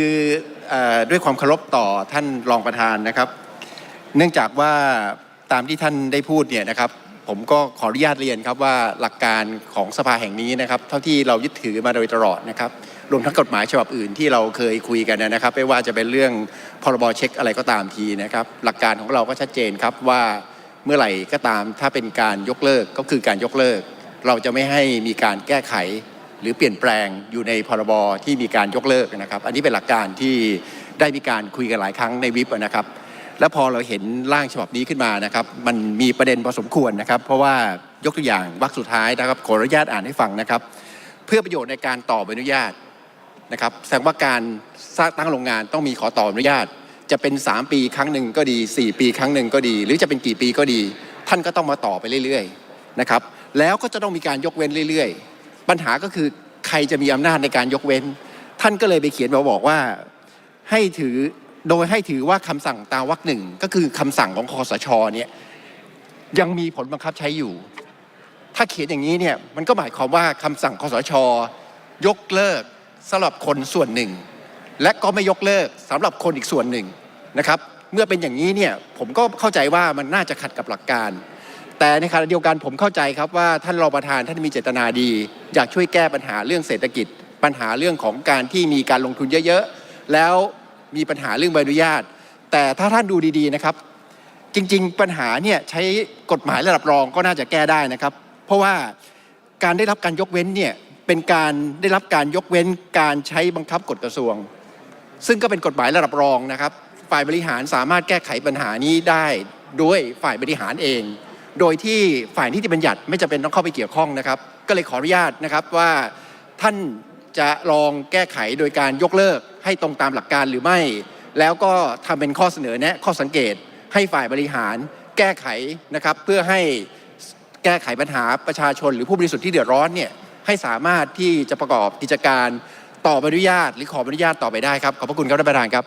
คือด้วยความเคารพต่อท่านรองประธานนะครับ เนื่องจากว่าตามที่ท่านได้พูดเนี่ยนะครับ ผมก็ขออนุญาตเรียนครับว่าหลักการของสภาแห่งนี้นะครับ เท่าที่เรายึดถือมาโดยตลอดนะครับรวมทั้งกฎหมายฉบับอื่นที่เราเคยคุยกันนะครับ ไม่ว่าจะเป็นเรื่องพรบเช็คอะไรก็ตามทีนะครับ หลักการของเราก็ชัดเจนครับว่าเมื่อไหร่ก็ตามถ้าเป็นการยกเลิกก็คือการยกเลิก เราจะไม่ให้มีการแก้ไข หรือเปลี่ยนแปลงอยู่ในพรบที่มีการยกเลิกนะครับ อันนี้เป็นหลักการที่ได้มีการคุยกันหลายครั้งในวิปนะครับ แล้วพอเราเห็นร่างฉบับนี้ขึ้นมานะครับ มันมีประเด็นพอสมควรนะครับ เพราะว่ายกตัวอย่างวรรคสุดท้ายนะครับขออนุญาตอ่านให้ฟังนะครับ เพื่อประโยชน์ในการต่อใบอนุญาตนะครับแสดงว่าการสร้างตั้งโรงงานต้องมีขอต่ออนุญาต จะเป็น 3 ปีครั้งหนึ่งก็ดี 4 ปีครั้งหนึ่งก็ดี หรือจะเป็นกี่ปีก็ดี ท่านก็ต้องมาต่อไปเรื่อยๆนะครับแล้วก็จะต้องมีการยกเว้นเรื่อยๆ ปัญหาก็คือใครจะมีอำนาจในการยกเว้น ท่านก็เลยไปเขียนมาบอกว่าให้ถือโดยให้ถือว่าคำสั่งตามวรรคหนึ่งก็คือคำสั่งของคอสชเนี่ยยังมีผลบังคับใช้อยู่ ถ้าเขียนอย่างนี้เนี่ยมันก็หมายความว่าคำสั่งคอสช ยกเลิกสำหรับคนส่วนหนึ่ง และก็ไม่ยกเลิกสำหรับคนอีกส่วนหนึ่งนะครับ เมื่อเป็นอย่างนี้เนี่ยผมก็เข้าใจว่ามันน่าจะขัดกับหลักการ แต่ในขณะเดียวกันผมเข้าใจครับว่าท่านรองประธานท่านมีเจตนาดี อยากช่วยแก้ปัญหาเรื่องเศรษฐกิจ ปัญหาเรื่องของการที่มีการลงทุนเยอะๆ แล้วมีปัญหาเรื่องใบอนุญาต แต่ถ้าท่านดูดีๆนะครับ จริงๆ ปัญหาเนี่ยใช้กฎหมายระดับรองก็น่าจะแก้ได้นะครับ เพราะว่าการได้รับการยกเว้นเนี่ยเป็นการได้รับการยกเว้นการใช้บังคับกฎกระทรวง ซึ่งก็เป็นกฎหมายระดับรองนะครับ ฝ่ายบริหารสามารถแก้ไขปัญหานี้ได้ด้วยฝ่ายบริหารเอง โดยที่ฝ่ายนิติบัญญัติไม่จำเป็นต้องเข้าไปเกี่ยวข้องนะครับ ก็เลยขออนุญาตนะครับว่าท่านจะลองแก้ไขโดยการยกเลิกให้ตรงตามหลักการหรือไม่ แล้วก็ทำเป็นข้อเสนอแนะข้อสังเกต ให้ฝ่ายบริหารแก้ไขนะครับ เพื่อให้แก้ไขปัญหาประชาชน หรือผู้บริสุทธิ์ที่เดือดร้อนเนี่ยให้สามารถที่จะประกอบกิจการต่อใบอนุญาต หรือขอใบอนุญาตต่อไปได้ครับขอบพระคุณครับท่านประธานครับ